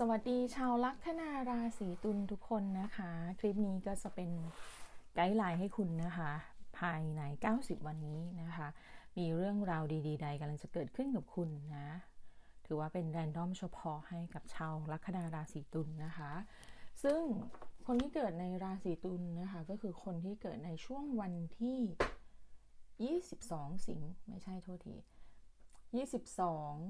สวัสดีชาวลัคนาราศีตุลทุกคนนะคะ คลิปนี้ก็จะเป็นไกด์ไลน์ให้คุณนะคะ ภายใน 90 วันนี้นะคะ มีเรื่องราวดี ๆ ใดกำลังจะเกิดขึ้นกับคุณนะ ถือว่าเป็นแรนดอมเฉพาะให้กับชาวลัคนาราศีตุลนะคะ ซึ่งคนที่เกิดในราศีตุลนะคะ ก็คือคนที่เกิดในช่วงวันที่ 22 สิงห์ไม่ใช่โทษที 22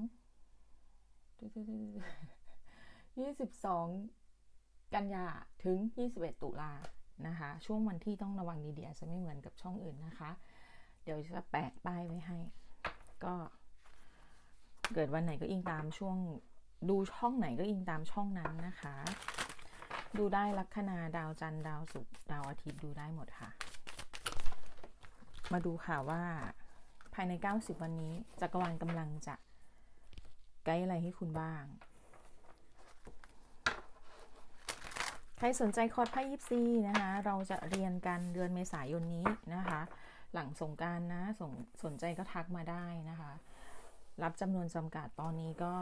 22 กันยาถึง 21 ตุลานะคะ ช่วงวันที่ต้องระวังดีๆจจะไม่เหมือนกับช่องอื่นนะคะ เดี๋ยวจะแปะป้ายไว้ให้ ก็เกิดวันไหนก็อิงตามช่วงดูช่องไหนก็อิงตามช่องนั้นนะคะ ดูได้ลัคนาดาวจันทร์ดาวศุกร์ดาวอาทิตย์ดูได้หมดค่ะ มาดูค่ะว่าภายใน 90 วันนี้จักรวาลกำลังจะไกด์อะไรให้คุณบ้าง ใครสนใจคอร์สไพ่ยิปซีนะคะ เราจะเรียนกันเดือนเมษายนนี้นะคะ หลังสงการนะสนสนใจก็ทักมาได้นะคะ รับจำนวนจำกัดตอนนี้ก็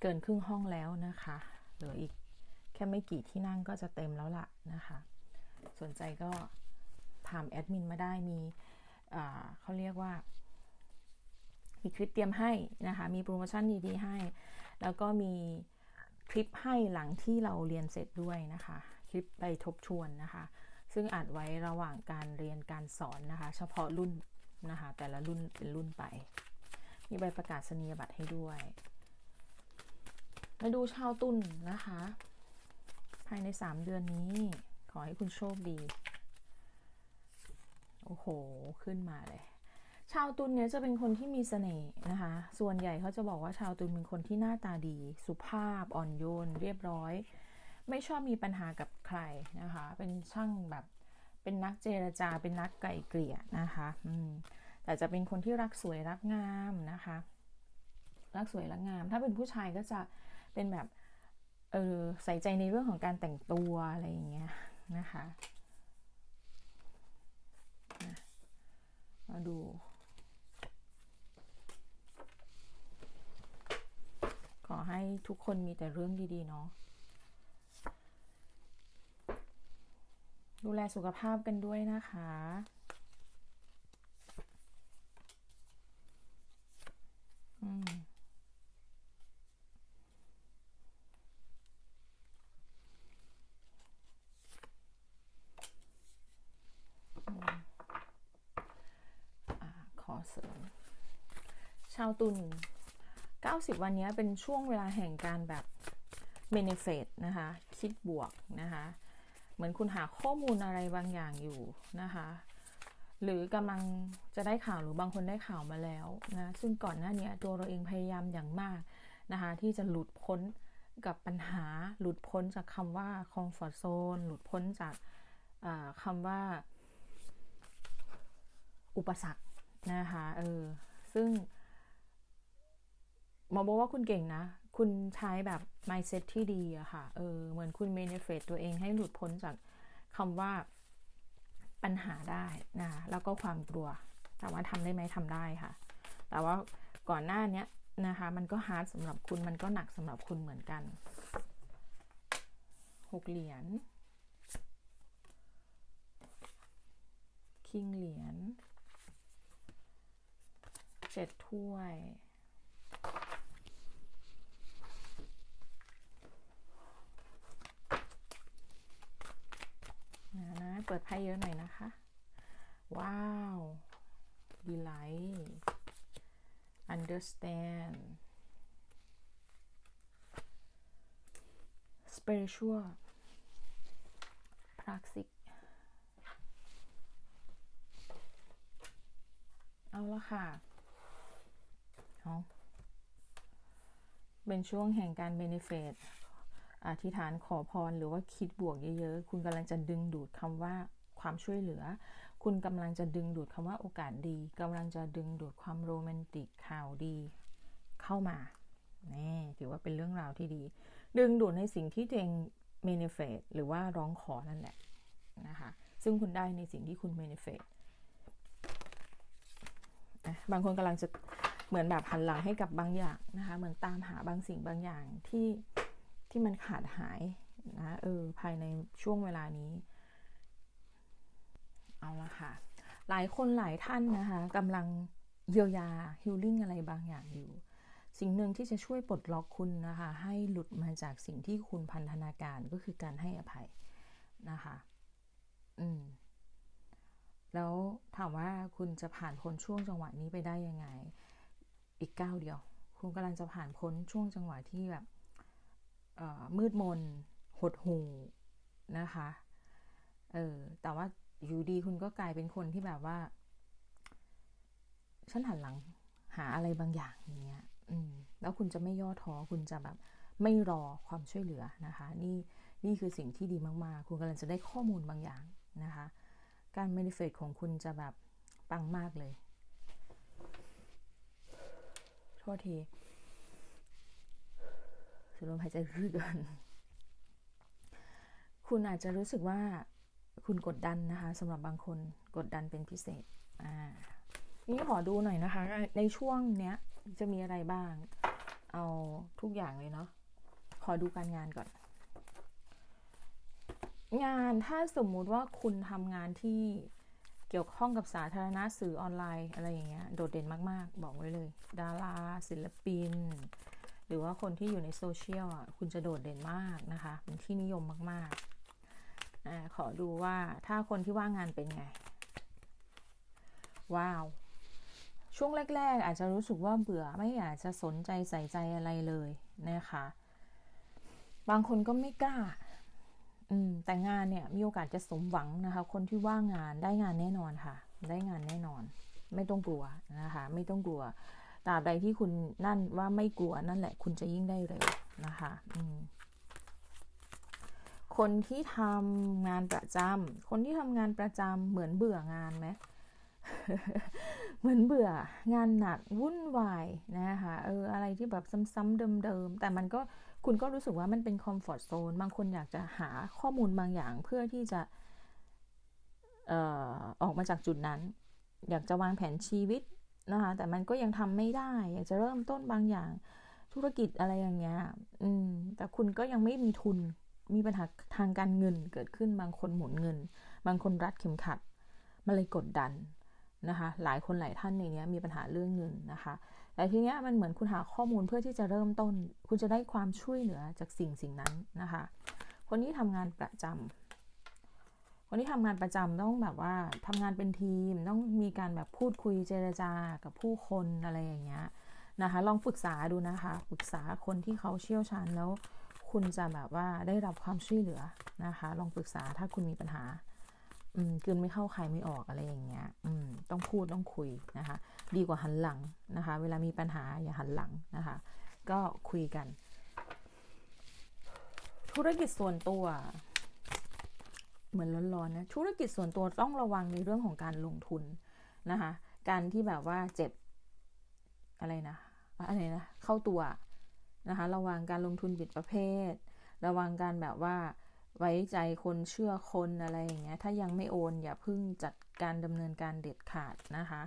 เกินครึ่งห้องแล้วนะคะเหลืออีกแค่ไม่กี่ที่นั่งก็จะเต็มแล้วล่ะนะคะ สนใจก็ถามแอดมินมาได้มีเขาเรียกว่า มีคลิปเตรียมให้นะคะ มีโปรโมชั่นดีๆให้ แล้วก็มี คลิปให้หลังที่เราเรียนเสร็จด้วยนะคะ คลิปไปทบทวนนะคะ ซึ่งอัดไว้ระหว่างการเรียนการสอนนะคะ เฉพาะรุ่นนะคะ แต่ละรุ่นเป็นรุ่นไป มีใบประกาศนียบัตรให้ด้วย มาดูชาวตุลนนะคะ ภายใน 3 เดือนนี้ขอให้คุณโชคดี โอ้โห ขึ้นมาเลย ชาวตุลเนี่ยจะเป็นคนที่มีเสน่ห์นะคะ ส่วนใหญ่เขาจะบอกว่าชาวตุลเป็นคนที่หน้าตาดี สุภาพอ่อนโยน เรียบร้อย ไม่ชอบมีปัญหากับใครนะคะ เป็นช่างแบบเป็นนักเจรจา เป็นนักไก่เกลี่ยนะคะอืมแต่จะเป็นคนที่รักสวยรักงามนะคะ รักสวยรักงาม ถ้าเป็นผู้ชายก็จะเป็นแบบเออใส่ใจในเรื่องของการแต่งตัวอะไรอย่างเงี้ยนะคะมาดู ขอ ให้ทุกคนมีแต่เรื่องดีๆ เนาะดูแลสุขภาพกันด้วยนะคะ อืมขอเสริม ชาวตุล 90 วันนี้เป็นช่วงเวลาแห่งการแบบเมนเฟตนะคะ คิดบวกนะคะ เหมือนคุณหาข้อมูลอะไรบางอย่างอยู่นะคะ หรือกำลังจะได้ข่าวหรือบางคนได้ข่าวมาแล้วนะ ซึ่งก่อนหน้านี้ตัวเราเองพยายามอย่างมากนะคะ ที่จะหลุดพ้นกับปัญหา หลุดพ้นจากคำว่าคอมฟอร์ z โซนหลุดพ้นจากคำว่า อุปสรรคนะคะ เออ ซึ่ง มอบอกว่าคุณเก่งนะ คุณใช้แบบ mindset ที่ดีอะค่ะ เออ เหมือนคุณ manifest ตัวเองให้หลุดพ้นจากคำว่าปัญหาได้นะ แล้วก็ความกลัว แต่ว่าทำได้ไหมทำได้ค่ะ แต่ว่าก่อนหน้านี้นะคะ มันก็ฮาร์ดสำหรับคุณ มันก็หนักสำหรับคุณเหมือนกันหกเหรียญ คิงเหรียญเจ็ดถ้วย นะนะเปิดไพ่เยอะหน่อยนะคะ ว้าว delight understand spiritual praxis เอาละค่ะเอาเป็นช่วงแห่งการเบนเฟต อธิษฐานขอพรหรือว่าคิดบวกเยอะ ๆ คุณกำลังจะดึงดูดคำว่าความช่วยเหลือ คุณกำลังจะดึงดูดคำว่าโอกาสดีกำลังจะดึงดูดความโรแมนติกข่าวดี เข้ามานี่ถือว่าเป็นเรื่องราวที่ดี ดึงดูดในสิ่งที่ตัวเองเมนเฟตหรือว่าร้องขอนั่นแหละนะคะซึ่งคุณได้ในสิ่งที่คุณเมนเฟตบางคนกำลังจะเหมือนแบบหันหลังให้กับบางอย่างนะคะเหมือนตามหาบางสิ่งบางอย่างที่ ที่มันขาดหายนะเออภายในช่วงเวลานี้ เอาละค่ะ หลายคนหลายท่านนะคะกำลังเยียวยาฮิลลิ่งอะไรบางอย่างอยู่ สิ่งหนึ่งที่จะช่วยปลดล็อกคุณนะคะ ให้หลุดมาจากสิ่งที่คุณพันธนาการก็คือการให้อภัยนะคะ อืมแล้วถามว่าคุณจะผ่านพ้นช่วงจังหวะนี้ไปได้ยังไง อีกก้าวเดียว คุณกำลังจะผ่านพ้นช่วงจังหวะที่แบบ มืดมน หดหูนะคะ เออ แต่ว่าอยู่ดีคุณก็กลายเป็นคนที่แบบว่า ฉันหันหลังหาอะไรบางอย่างอย่างเงี้ย อืม แล้วคุณจะไม่ย่อท้อ คุณจะแบบไม่รอความช่วยเหลือนะคะ นี่นี่คือสิ่งที่ดีมากๆ คุณกำลังจะได้ข้อมูลบางอย่างนะคะ การเมนิเฟตของคุณจะแบบปังมากเลย โทษที สูดลมหายใจรึกกันคุณอาจจะรู้สึกว่าคุณกดดันนะคะสำหรับบางคนกดดันเป็นพิเศษอ่านี่ขอดูหน่อยนะคะ ในช่วงเนี้ยจะมีอะไรบ้าง เอาทุกอย่างเลยเนาะขอดูการงานก่อน งานถ้าสมมุติว่าคุณทำงานที่เกี่ยวข้องกับสาธารณะสื่อออนไลน์อะไรอย่างเงี้ยโดดเด่นมาก ๆ บอกไว้เลย ดาราศิลปิน หรือว่าคนที่อยู่ในโซเชียลอะคุณจะโดดเด่นมากนะคะเป็นที่นิยมมากๆอขอดูว่าถ้าคนที่ว่างงานเป็นไง ว้าว ช่วงแรก ๆ อาจจะรู้สึกว่าเบื่อไม่อยากจะสนใจใส่ใจอะไรเลยนะคะ บางคนก็ไม่กล้าอืมแต่งานเนี่ยมีโอกาสจะสมหวังนะคะ คนที่ว่างงานได้งานแน่นอนค่ะ ได้งานแน่นอน ไม่ต้องกลัวนะคะ ไม่ต้องกลัว ตราบใดที่คุณนั่นว่าไม่กลัวนั่นแหละ คุณจะยิ่งได้เร็วนะคะคนที่ทำงานประจำคนที่ทำงานประจำเหมือนเบื่องานไหมเหมือนเบื่องานหนักวุ่นวายนะคะเอออะไรที่แบบซ้ำๆเดิมๆแต่มันก็คุณก็รู้สึกว่ามันเป็นคอมฟอร์ทโซนบางคนอยากจะหาข้อมูลบางอย่างเพื่อที่จะออออกมาจากจุดนั้น อยากจะวางแผนชีวิต นะคะแต่มันก็ยังทำไม่ได้ อยากจะเริ่มต้นบางอย่างธุรกิจอะไรอย่างเงี้ยอืมแต่คุณก็ยังไม่มีทุนมีปัญหาทางการเงินเกิดขึ้นบางคนหมุนเงิน บางคนรัดเข็มขัดมันเลยกดดันนะคะหลายคนหลายท่านในนี้มีปัญหาเรื่องเงินนะคะแต่ทีเนี้ยมันเหมือนคุณหาข้อมูลเพื่อที่จะเริ่มต้น คุณจะได้ความช่วยเหลือจากสิ่งสิ่งนั้นนะคะ คนที่ทำงานประจำ คนที่ทำงานประจำต้องแบบว่าทำงานเป็นทีมต้องมีการแบบพูดคุยเจรจากับผู้คนอะไรอย่างเงี้ยนะคะลองปรึกษาดูนะคะปรึกษาคนที่เขาเชี่ยวชาญแล้ว คุณจะแบบว่าได้รับความช่วยเหลือนะคะ ลองปรึกษาถ้าคุณมีปัญหาอืมกินไม่เข้าใครไม่ออกอะไรอย่างเงี้ยอืมต้องพูดต้องคุยนะคะ ดีกว่าหันหลังนะคะ เวลามีปัญหาอย่าหันหลังนะคะ ก็คุยกัน ธุรกิจส่วนตัว เหมือนร้อนๆนะธุรกิจส่วนตัวต้องระวังในเรื่องของการลงทุนนะคะการที่แบบว่าเจ็บอะไรนะอะไรนะเข้าตัวนะคะระวังการลงทุนผิดประเภท ระวังการแบบว่าไว้ใจคนเชื่อคนอะไรอย่างเงี้ยถ้ายังไม่โอนอย่าพึ่งจัดการดำเนินการเด็ดขาดนะคะ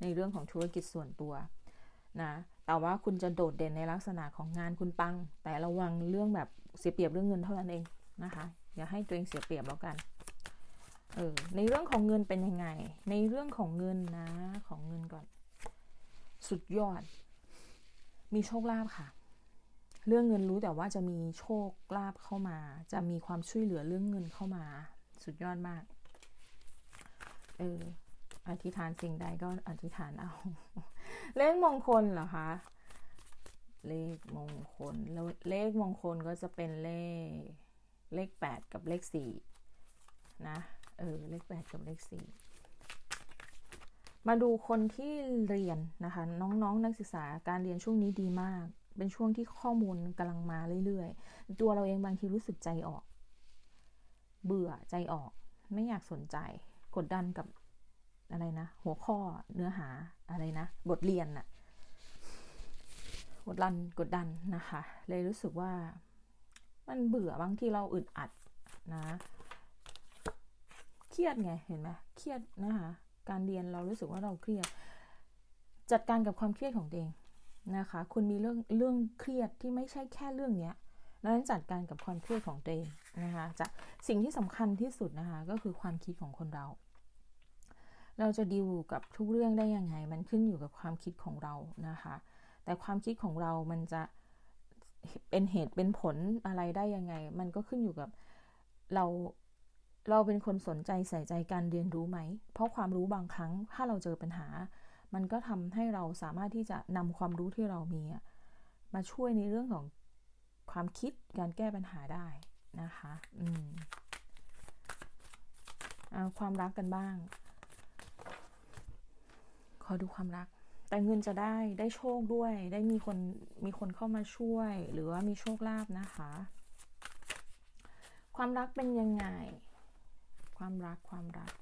ในเรื่องของธุรกิจส่วนตัวนะแต่ว่าคุณจะโดดเด่นในลักษณะของงานคุณปัง แต่ระวังเรื่องแบบเสียเปรียบเรื่องเงินเท่านั้นเองนะคะอย่าให้ตัวเองเสียเปรียบแล้วกัน เออในเรื่องของเงินเป็นยังไง ในเรื่องของเงินนะ ของเงินก่อน สุดยอด มีโชคลาภค่ะ เรื่องเงินรู้แต่ว่าจะมีโชคลาภเข้ามา จะมีความช่วยเหลือเรื่องเงินเข้ามา สุดยอดมาก เออ อธิษฐานสิ่งใดก็อธิษฐานเอา เลขมงคลเหรอคะ เลขมงคลแล้วเลขมงคลก็จะเป็นเลข เลขแปดกับเลขสี่นะ เออเลขแปดกับเลขสี่มาดูคนที่เรียนนะคะ น้องๆนนักศึกษาการเรียนช่วงนี้ดีมาก เป็นช่วงที่ข้อมูลกำลังมาเรื่อยๆ ตัวเราเองบางทีรู้สึกใจออก เบื่อใจออก ไม่อยากสนใจ กดดันกับอะไรนะ หัวข้อเนื้อหาอะไรนะ บทเรียนน่ะกดดันกดดันนะคะ เลยรู้สึกว่ามันเบื่อบางทีเราอึดอัดนะ เครียดไงเห็นไหมเครียดนะคะการเรียนเรารู้สึกว่าเราเครียด จัดการกับความเครียดของตัวเองนะคะคุณมีเรื่องเรื่องเครียดที่ไม่ใช่แค่เรื่องเนี้ยดังนั้นจัดการกับความเครียดของตัวเองนะคะจะสิ่งที่สำคัญที่สุดนะคะก็คือความคิดของคนเรา เราจะดิวกับทุกเรื่องได้ยังไง มันขึ้นอยู่กับความคิดของเรานะคะ แต่ความคิดของเรามันจะเป็นเหตุเป็นผลอะไรได้ยังไง มันก็ขึ้นอยู่กับเรา เราเป็นคนสนใจใส่ใจการเรียนรู้ไหม เพราะความรู้บางครั้งถ้าเราเจอปัญหา มันก็ทำให้เราสามารถที่จะนำความรู้ที่เรามีมาช่วยในเรื่องของความคิดการแก้ปัญหาได้นะคะ อืมเอาความรักกันบ้าง ขอดูความรัก แต่เงินจะได้ได้โชคด้วย ได้มีคนมีคนเข้ามาช่วย หรือว่ามีโชคลาภนะคะ ความรักเป็นยังไง ความรักความรัก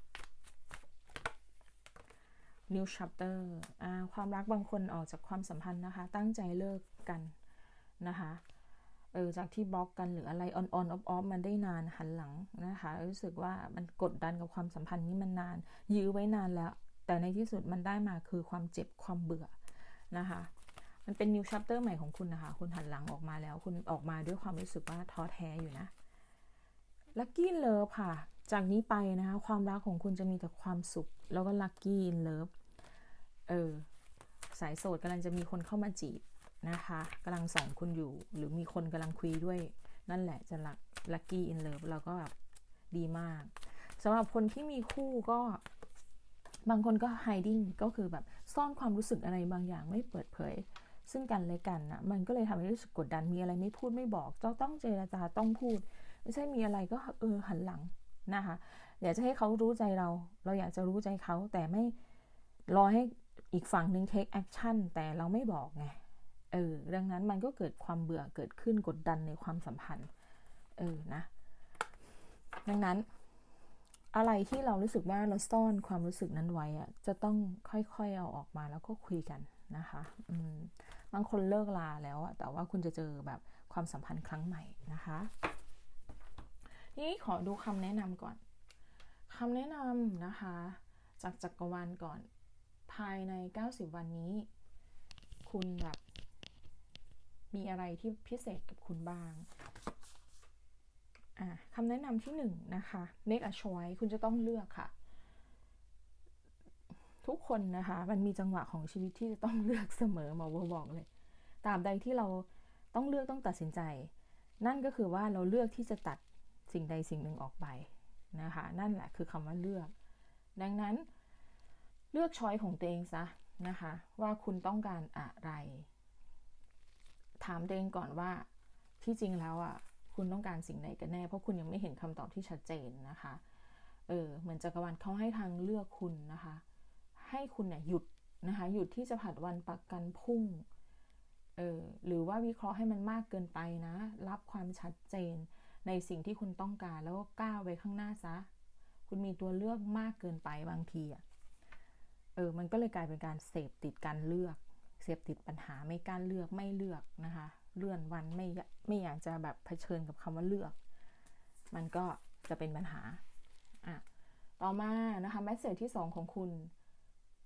new chapter ความรักบางคนออกจากความสัมพันธ์นะคะ ตั้งใจเลิกกันนะคะเออจากที่บล็อกกันหรืออะไรออนออนออฟออฟมันได้นานหันหลังนะคะ รู้สึกว่ามันกดดันกับความสัมพันธ์นี้มันนาน ยื้อไว้นานแล้ว แต่ในที่สุดมันได้มาคือความเจ็บความเบื่อนะคะ มันเป็นนิวชัปเตอร์ใหม่ของคุณนะคะ คุณหันหลังออกมาแล้ว คุณออกมาด้วยความรู้สึกว่าท้อแท้อยู่นะลัคกี้เลิฟค่ะ จากนี้ไปนะคะความรักของคุณจะมีแต่ความสุข แล้วก็ลัคกี้อินเลิฟเออสายโสดกำลังจะมีคนเข้ามาจีบนะคะกำลังสอนคุณอยู่ หรือมีคนกำลังคุยด้วย นั่นแหละจะลักลัคกี้อินเลิฟเราก็แบบดีมากสำหรับคนที่มีคู่ก็บางคนก็ไฮดิ้งก็คือแบบซ่อนความรู้สึกอะไรบางอย่างไม่เปิดเผย ซึ่งกันและกันนะมันก็เลยทำให้รู้สึกกดดันมีอะไรไม่พูดไม่บอกต้องเจรจาต้องพูด ไม่ใช่มีอะไรก็เออหันหลัง นะคะอยากจะให้เขารู้ใจเรา เราอยากจะรู้ใจเขาแต่ไม่รอให้อีกฝั่งหนึ่ง take action แต่เราไม่บอกไงเออดังนั้นมันก็เกิดความเบื่อเกิดขึ้นกดดันในความสัมพันธ์เออนะ ดังนั้น อะไรที่เรารู้สึกว่าเราซ่อนความรู้สึกนั้นไว้อะจะต้องค่อยๆเอาออกมาแล้วก็คุยกันนะคะอืมบางคนเลิกลาแล้วอะแต่ว่าคุณจะเจอแบบความสัมพันธ์ครั้งใหม่นะคะ นี่ขอดูคำแนะนำก่อนคำแนะนำนะคะ จากจักรวาลก่อน ภายใน 90 วันนี้ คุณแบบมีอะไรที่พิเศษกับคุณบ้างคำแนะนำที่หนึ่งนะคะ make a choice คุณจะต้องเลือกค่ะ ทุกคนนะคะ มันมีจังหวะของชีวิตที่จะต้องเลือกเสมอหมอวบอกเลยตราบใดที่เราต้องเลือกต้องตัดสินใจ นั่นก็คือว่าเราเลือกที่จะตัด สิ่งใดสิ่งหนึ่งออกไปนะคะนั่นแหละคือคำว่าเลือก ดังนั้นเลือกช้อยของตัวเองซะนะคะว่าคุณต้องการอะไร ถามตัวเองก่อนว่าที่จริงแล้วอะคุณต้องการสิ่งไหนกันแน่ เพราะคุณยังไม่เห็นคำตอบที่ชัดเจนนะคะเออเหมือนจักรวาลเขาให้ทางเลือกคุณนะคะ ให้คุณเนี่ยหยุดนะคะหยุดที่จะผัดวันปักกันพุ่งเออหรือว่าวิเคราะห์ให้มันมากเกินไปนะ รับความชัดเจน ในสิ่งที่คุณต้องการแล้วก็ก้าวไปข้างหน้าซะ คุณมีตัวเลือกมากเกินไปบางทีอะ เออ มันก็เลยกลายเป็นการเสพติดการเลือก เสพติดปัญหาไม่กล้าเลือกไม่เลือกนะคะ เลื่อนวันไม่ไม่อยากจะแบบเผชิญกับคำว่าเลือก มันก็จะเป็นปัญหา อะ ต่อมานะคะแมสเซจที่ 2 ของคุณ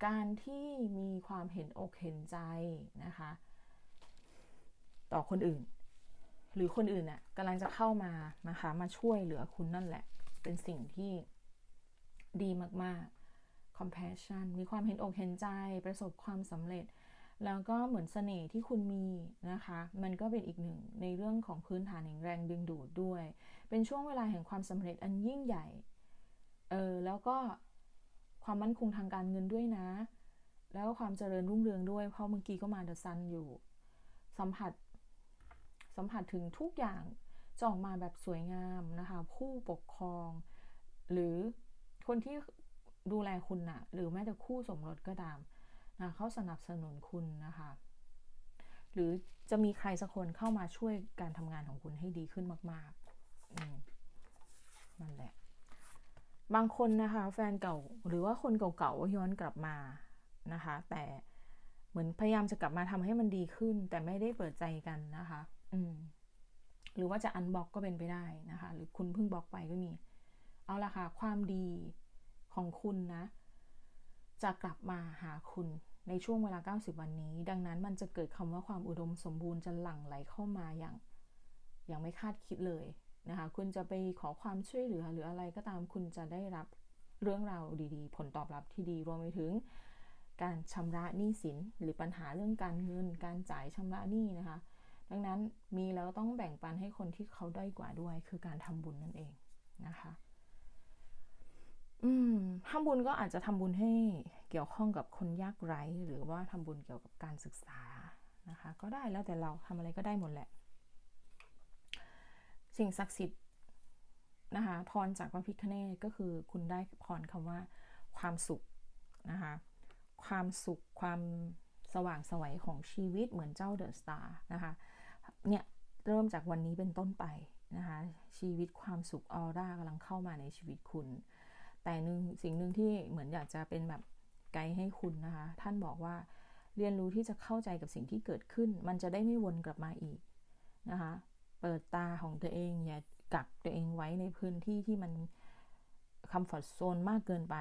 การที่มีความเห็นอกเห็นใจนะคะ ต่อคนอื่น หรือคนอื่นน่ะกำลังจะเข้ามานะคะ มาช่วยเหลือคุณนั่นแหละ เป็นสิ่งที่ดีมากๆ compassion มีความเห็นอกเห็นใจประสบความสำเร็จ แล้วก็เหมือนเสน่ห์ที่คุณมีนะคะ มันก็เป็นอีกหนึ่งในเรื่องของพื้นฐานแห่งแรงดึงดูดด้วย เป็นช่วงเวลาแห่งความสำเร็จอันยิ่งใหญ่เออแล้วก็ความมั่นคงทางการเงินด้วยนะ แล้วก็ความเจริญรุ่งเรืองด้วย เพราะเมื่อกี้ก็มาเดอะซันอยู่ สัมผัส สัมผัสถึงทุกอย่างจะออกมาแบบสวยงามนะคะ ผู้ปกครอง หรือคนที่ดูแลคุณนะ่ะหรือแม้แต่คู่สมรสก็ตามนะเขาสนับสนุนคุณนะคะ หรือจะมีใครสักคนเข้ามาช่วยการทำงานของคุณให้ดีขึ้นมากๆนั่นแหละ บางคนนะคะ แฟนเก่าหรือว่าคนเก่าๆย้อนกลับมานะคะ แต่ มือนพยายามจะกลับมาทำให้มันดีขึ้น แต่ไม่ได้เปิดใจกันนะคะ อืม หรือว่าจะอันบล็อกก็เป็นไปได้นะคะ หรือคุณเพิ่งบล็อกไปก็มี เอาละค่ะ ความดีของคุณนะ จะกลับมาหาคุณในช่วงเวลา 90 วันนี้ ดังนั้นมันจะเกิดคำว่าความอุดมสมบูรณ์จะหลั่งไหลเข้ามาอย่าง อยังไม่คาดคิดเลยนะคะ คุณจะไปขอความช่วยเหลือหรืออะไรก็ตามคุณจะได้รับเรื่องราวดีๆ ผลตอบรับที่ดีรวมไปถึง การชำระหนี้สินหรือปัญหาเรื่องการเงิน การจ่ายชำระหนี้นะคะ ดังนั้นมีแล้วต้องแบ่งปันให้คนที่เขาด้อยกว่าด้วย คือการทำบุญนั่นเองนะคะอืมทำบุญก็อาจจะทำบุญให้เกี่ยวข้องกับคนยากไร้ หรือว่าทำบุญเกี่ยวกับการศึกษานะคะ ก็ได้แล้วแต่เราทำอะไรก็ได้หมดแหละ สิ่งศักดิ์สิทธิ์นะคะพรจากพระพิฆเนศก็คือคุณได้พรคำว่าความสุขนะคะ ความสุขความสว่างสวัยของชีวิตเหมือนเจ้าเดอะสตาร์นะคะเนี่ยเริ่มจากวันนี้เป็นต้นไปนะคะชีวิตความสุขออร่ากำลังเข้ามาในชีวิตคุณ แต่หนึ่งสิ่งหนึ่งที่เหมือนอยากจะเป็นแบบไกด์ให้คุณนะคะ ท่านบอกว่าเรียนรู้ที่จะเข้าใจกับสิ่งที่เกิดขึ้น มันจะได้ไม่วนกลับมาอีกนะคะ เปิดตาของตัวเองอย่ากักตัวเองไว้ในพื้นที่ที่มัน คำฟอร์ทโซนมากเกินไป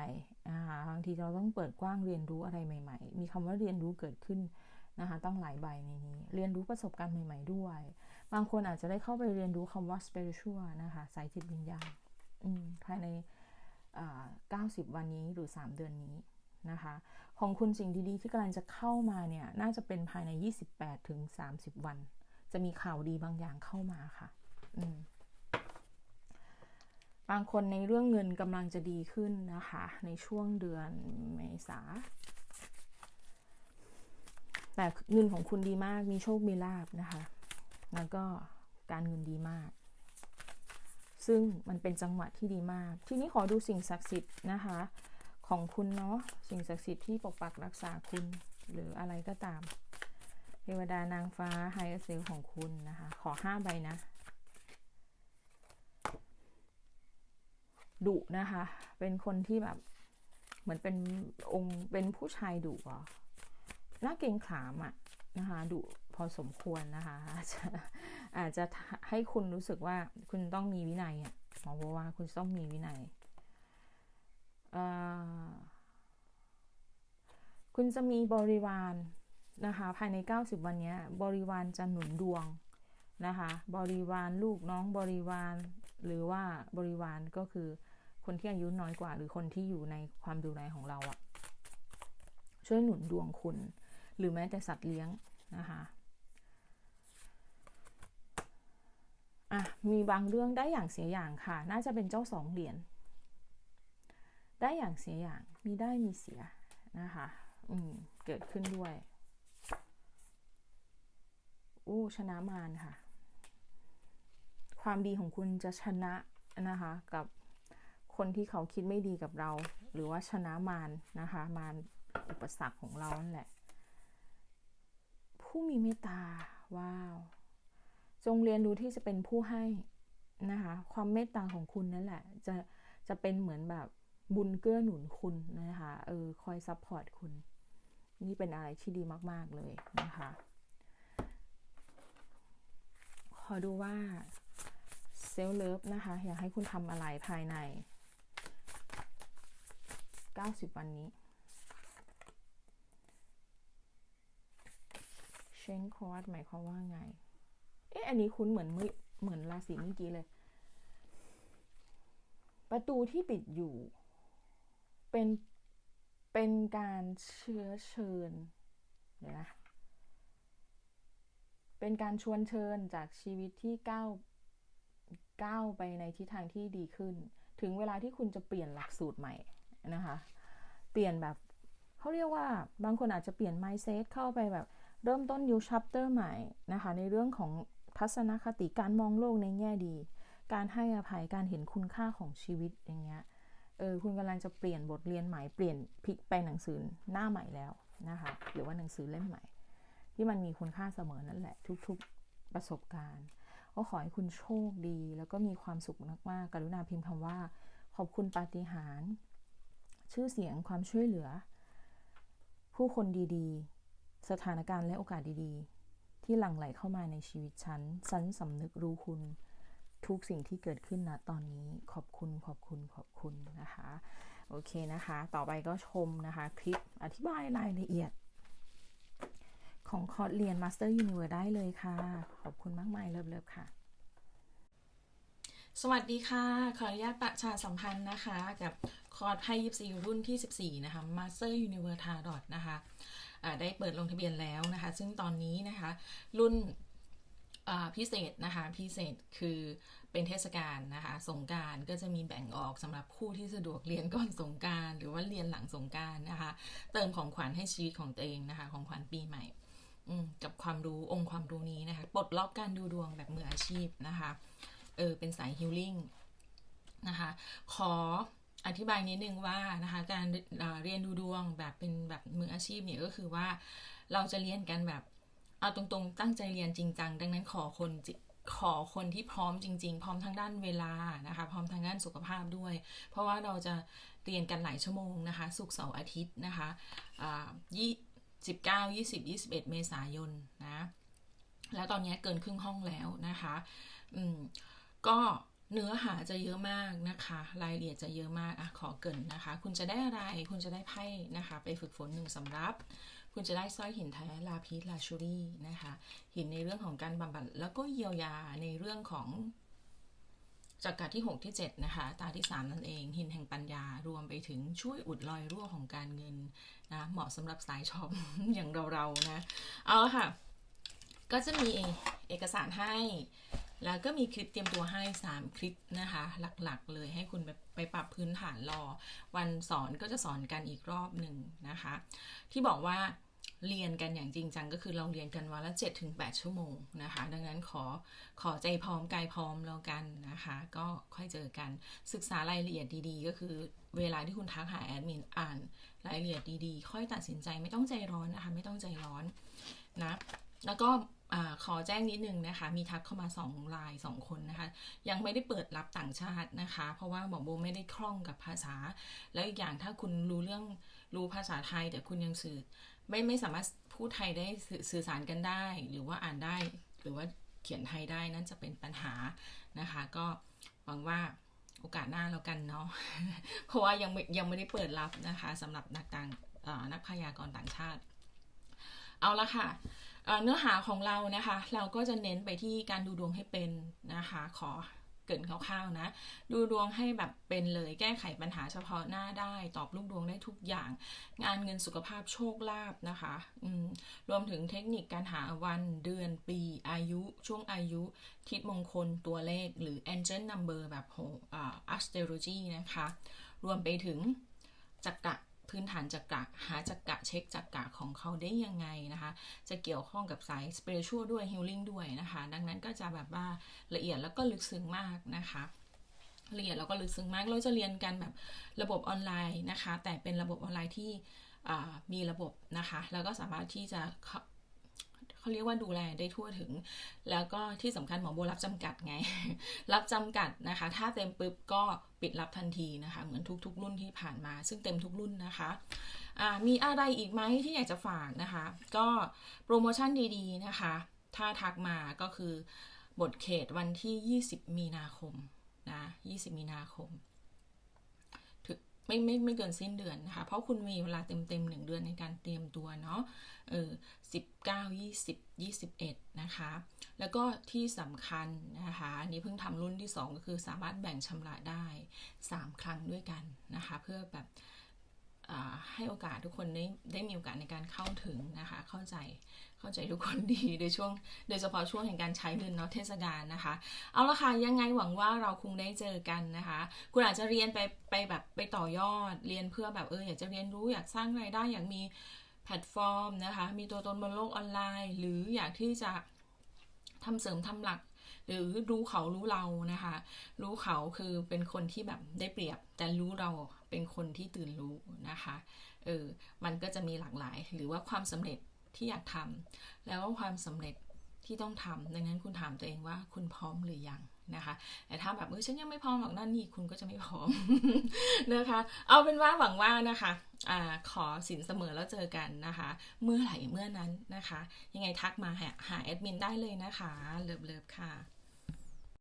นะคะบางทีเราต้องเปิดกว้างเรียนรู้อะไรใหม่ ๆ มีคำว่าเรียนรู้เกิดขึ้นนะคะต้องหลายใบในนี้ เรียนรู้ประสบการณ์ใหม่ ๆ ด้วย บางคนอาจจะได้เข้าไปเรียนรู้คำว่า spiritual นะคะสายจิตวิญญาณภายใน 90 วันนี้หรือ 3 เดือนนี้นะคะของคุณสิ่งดีๆที่กำลังจะเข้ามาเนี่ยน่าจะเป็นภายใน 28ถึง30 วัน จะมีข่าวดีบางอย่างเข้ามาค่ะ อืม บางคนในเรื่องเงินกำลังจะดีขึ้นนะคะ ในช่วงเดือนเมษา แต่เงินของคุณดีมากมีโชคมีลาบนะคะ แล้วก็การเงินดีมาก ซึ่งมันเป็นจังหวะที่ดีมาก ทีนี้ขอดูสิ่งศักดิ์สิทธิ์นะคะ ของคุณเนาะสิ่งศักดิ์สิทธิ์ที่ปกปักรักษาคุณหรืออะไรก็ตามเทวดานางฟ้าไฮเซลของคุณนะคะ ขอห้าใบนะ ดุนะคะ เป็นคนที่แบบ เหมือนเป็นองค์เป็นผู้ชายดุอะน่าเกรงขามอะนะคะดุพอสมควรนะคะอาจจะอาจจะให้คุณรู้สึกว่าคุณต้องมีวินัยอะหมอบอกว่าคุณต้องมีวินัยคุณจะมีบริวารนะคะ ภายใน 90 วันนี้บริวารจะหนุนดวงนะคะ บริวารลูกน้องบริวาร หรือว่าบริวารก็คือ คนที่อายุน้อยกว่า หรือคนที่อยู่ในความดูแลของเราอะช่วยหนุนดวงคุณ หรือแม้แต่สัตว์เลี้ยงนะคะอะมีบางเรื่องได้อย่างเสียอย่างค่ะ น่าจะเป็นเจ้าสองเหรียญได้อย่างเสียอย่างมีได้มีเสียนะคะอืมเกิดขึ้นด้วยอู้ชนะมารค่ะ ความดีของคุณจะชนะนะคะ กับ คนที่เขาคิดไม่ดีกับเรา หรือว่าชนะมารนะคะ มารอุปสรรคของเรานั่นแหละ ผู้มีเมตตา ว้าว จงเรียนรู้ที่จะเป็นผู้ให้นะคะ ความเมตตาของคุณนั่นแหละ จะจะเป็นเหมือนแบบบุญเกื้อหนุนคุณนะคะ เออ คอยซัพพอร์ตคุณ นี่เป็นอะไรที่ดีมาก ๆ เลยนะคะ ขอดูว่าเซลเลิฟนะคะ อยากให้คุณทำอะไรภายใน 90 วันนี้เชนคอร์ดหมายความว่าไง เอ๊ะ อันนี้คุ้นเหมือนเหมือนราศีเมื่อกี้เลย ประตูที่ปิดอยู่ เป็นเป็นการเชื้อเชิญเดี๋ยวนะเป็นการชวนเชิญจากชีวิตที่ก้าวก้าวไปในทิศทางที่ดีขึ้น ถึงเวลาที่คุณจะเปลี่ยนหลักสูตรใหม่นะคะ เปลี่ยนแบบเขาเรียกว่าบางคนอาจจะเปลี่ยน mindset เข้าไปแบบ เริ่มต้น new chapter ใหม่นะคะ ในเรื่องของทัศนคติการมองโลกในแง่ดี การให้อภัยการเห็นคุณค่าของชีวิตอย่างเงี้ยเออคุณกำลังจะเปลี่ยนบทเรียนใหม่เปลี่ยนพลิกไปหนังสือหน้าใหม่แล้วนะคะหรือว่าหนังสือเล่มใหม่ ที่มันมีคุณค่าเสมอนั่นแหละ ทุกๆประสบการณ์ก็ขอให้คุณโชคดี แล้วก็มีความสุขมากๆกรุณาพิมพ์คำว่า ขอบคุณปาฏิหาริย์ ชื่อเสียงความช่วยเหลือ ผู้คนดีๆ สถานการณ์และโอกาสดีๆ ที่หลั่งไหลเข้ามาในชีวิตฉันฉันสำนึกรู้คุณ ทุกสิ่งที่เกิดขึ้นนะตอนนี้ขอบคุณขอบคุณขอบคุณนะคะ โอเคนะคะ ต่อไปก็ชมนะคะ คลิปอธิบายรายละเอียดของคอร์สเรียน Master Universe ได้เลยค่ะ ขอบคุณมากมายเลิฟๆค่ะ สวัสดีค่ะ ขออนุญาตประชาสัมพันธ์นะคะ กับ คอร์สไพ่ยิปซีรุ่นที่ 14 นะคะ Master Universe Tarot นะคะได้เปิดลงทะเบียนแล้วนะคะ ซึ่งตอนนี้นะคะ รุ่นพิเศษนะคะ พิเศษคือเป็นเทศกาลนะคะ สงการก็จะมีแบ่งออกสำหรับคู่ที่สะดวกเรียนก่อนสงการหรือว่าเรียนหลังสงการนะคะ เติมของขวัญให้ชีวิตของตัวเองนะคะ ของขวัญปีใหม่กับความรู้องค์ความรู้นี้นะคะปลดล็อกการดูดวงแบบมืออาชีพนะคะเออเป็นสายฮิลลิ่งนะคะ ขอ อธิบายนิดนึงว่านะคะการเรียนดูดวงแบบเป็นแบบมืออาชีพเนี่ยก็คือว่าเราจะเรียนกันแบบเอาตรงๆ ตั้งใจเรียนจริงจังดังนั้นขอคนขอคนที่พร้อมจริง ๆ พร้อมทั้งด้านเวลานะคะ พร้อมทั้งด้านสุขภาพด้วย เพราะว่าเราจะเรียนกันหลายชั่วโมงนะคะสุกเสาร์อาทิตย์นะคะยี่สิบเก้ายี่สิบยี่สิบเอ็ดเมษายนนะ แล้วตอนนี้เกินครึ่งห้องแล้วนะคะ อืม ก็ เนื้อหาจะเยอะมากนะคะ รายละเอียดจะเยอะมากอะขอเกินนะคะ คุณจะได้อะไร คุณจะได้ไพ่นะคะ ไปฝึกฝนหนึ่งสำรับ คุณจะได้สร้อยหินแท้ลาพิสลาชูรี่นะคะ หินในเรื่องของการบำบัดแล้วก็เยียวยาในเรื่องของจักรที่ 6 ที่ 7 นะคะ ตาที่ 3 นั่นเอง หินแห่งปัญญารวมไปถึงช่วยอุดรอยรั่วของการเงินนะ เหมาะสำหรับสายช็อปอย่างเราๆนะ เอาละค่ะ ก็จะมีเอกสารให้ แล้วก็มีคลิปเตรียมตัวให้ 3 คลิปนะคะ หลักๆ เลยให้คุณไปไปปรับพื้นฐานรอ วันสอนก็จะสอนกันอีกรอบหนึ่งนะคะ ที่บอกว่าเรียนกันอย่างจริงจังก็คือเราเรียนกันวันละ 7-8 ชั่วโมงนะคะ ดังนั้นขอขอใจพร้อมกายพร้อมแล้วกันนะคะ ก็ค่อยเจอกันศึกษารายละเอียดดีๆ ก็คือเวลาที่คุณทักหาแอดมินอ่านรายละเอียดดีๆ ค่อยตัดสินใจไม่ต้องใจร้อนนะคะ ไม่ต้องใจร้อนนะแล้วก็ ขอแจ้งนิดนึงนะคะ มีทักเข้ามา2ลาย 2 คนนะคะ ยังไม่ได้เปิดรับต่างชาตินะคะ เพราะว่าหมอโบไม่ได้คล่องกับภาษา แล้วอีกอย่างถ้าคุณรู้เรื่องรู้ภาษาไทย แต่คุณยังสื่อไม่ไม่สามารถพูดไทยได้สื่อสารกันได้ หรือว่าอ่านได้ หรือว่าเขียนไทยได้นั่นจะเป็นปัญหานะคะ ก็หวังว่าโอกาสหน้าแล้วกันเนาะ เพราะว่ายังยังไม่ได้เปิดรับนะคะสำหรับนักต่างนักพยากรต่างชาติ เอาละค่ะ เนื้อหาของเรานะคะ เราก็จะเน้นไปที่การดูดวงให้เป็นนะคะ ขอเกินคร่าวๆนะ ดูดวงให้แบบเป็นเลยแก้ไขปัญหาเฉพาะหน้าได้ ตอบลูกดวงได้ทุกอย่าง งานเงินสุขภาพโชคลาภนะคะรวมถึงเทคนิคการหาวันเดือนปีอายุ ช่วงอายุ ทิศมงคลตัวเลข หรือ angel number แบบโห astrology นะคะ รวมไปถึงจักระ พื้นฐานจักระหาจักระเช็คจักระของเขาได้ยังไงนะคะ จะเกี่ยวข้องกับสายสเปรชัวด้วยฮิลลิ่งด้วยนะคะ ดังนั้นก็จะแบบว่าละเอียดแล้วก็ลึกซึ้งมากนะคะละเอียดแล้วก็ลึกซึ้งมาก เราจะเรียนกันแบบระบบออนไลน์นะคะ แต่เป็นระบบออนไลน์ที่มีระบบนะคะ แล้วก็สามารถที่จะ เขาเรียกว่าดูแลได้ทั่วถึง แล้วก็ที่สำคัญหมอโบรับจำกัดไง รับจำกัดนะคะ ถ้าเต็มปุ๊บก็ปิดรับทันทีนะคะ เหมือนทุกๆ รุ่นที่ผ่านมา ซึ่งเต็มทุกรุ่นนะคะมีอะไรอีกไหมที่อยากจะฝากนะคะ ก็โปรโมชั่นดีๆนะคะ ถ้าทักมาก็คือบทเขตวันที่ 20 มีนาคมนะ 20 มีนาคม ไม่ไม่ไม่เกินสิ้นเดือนนะคะ เพราะคุณมีเวลาเต็มเต็มหนึ่งเดือนในการเตรียมตัวเนาะเออสิบเก้ายี่สิบยี่สิบเอ็ดนะคะ แล้วก็ที่สำคัญนะคะอันนี้เพิ่งทำรุ่นที่สองก็คือสามารถแบ่งชำระได้สามครั้งด้วยกันนะคะ เพื่อแบบให้โอกาสทุกคนได้ได้มีโอกาสในการเข้าถึงนะคะ เข้าใจ เข้าใจทุกคนดีในช่วง โดยเฉพาะช่วงแห่งการใช้เงินเนาะเทศกาลนะคะ เอาละค่ะยังไงหวังว่าเราคงได้เจอกันนะคะ คุณอาจจะเรียนไปไปแบบไปต่อยอดเรียนเพื่อแบบเอออยากจะเรียนรู้อยากสร้างรายได้อยากมีแพลตฟอร์มนะคะ มีตัวตนบนโลกออนไลน์ หรืออยากที่จะทำเสริมทำหลัก หรือรู้เขารู้เรานะคะ รู้เขาคือเป็นคนที่แบบได้เปรียบ แต่รู้เราเป็นคนที่ตื่นรู้นะคะเออมันก็จะมีหลากหลาย หรือว่าความสำเร็จ ที่อยากทำแล้วก็ความสำเร็จที่ต้องทำดังนั้นคุณถามตัวเองว่าคุณพร้อมหรือยังนะคะ แต่ถ้าแบบเออฉันยังไม่พร้อมหรอกนั่นนี่คุณก็จะไม่พร้อมนะคะ เอาเป็นว่าหวังว่านะคะอ่าขอสินเสมอแล้วเจอกันนะคะ เมื่อไหร่เมื่อนั้นนะคะ ยังไงทักมาหาแอดมินได้เลยนะคะ เลิฟๆค่ะ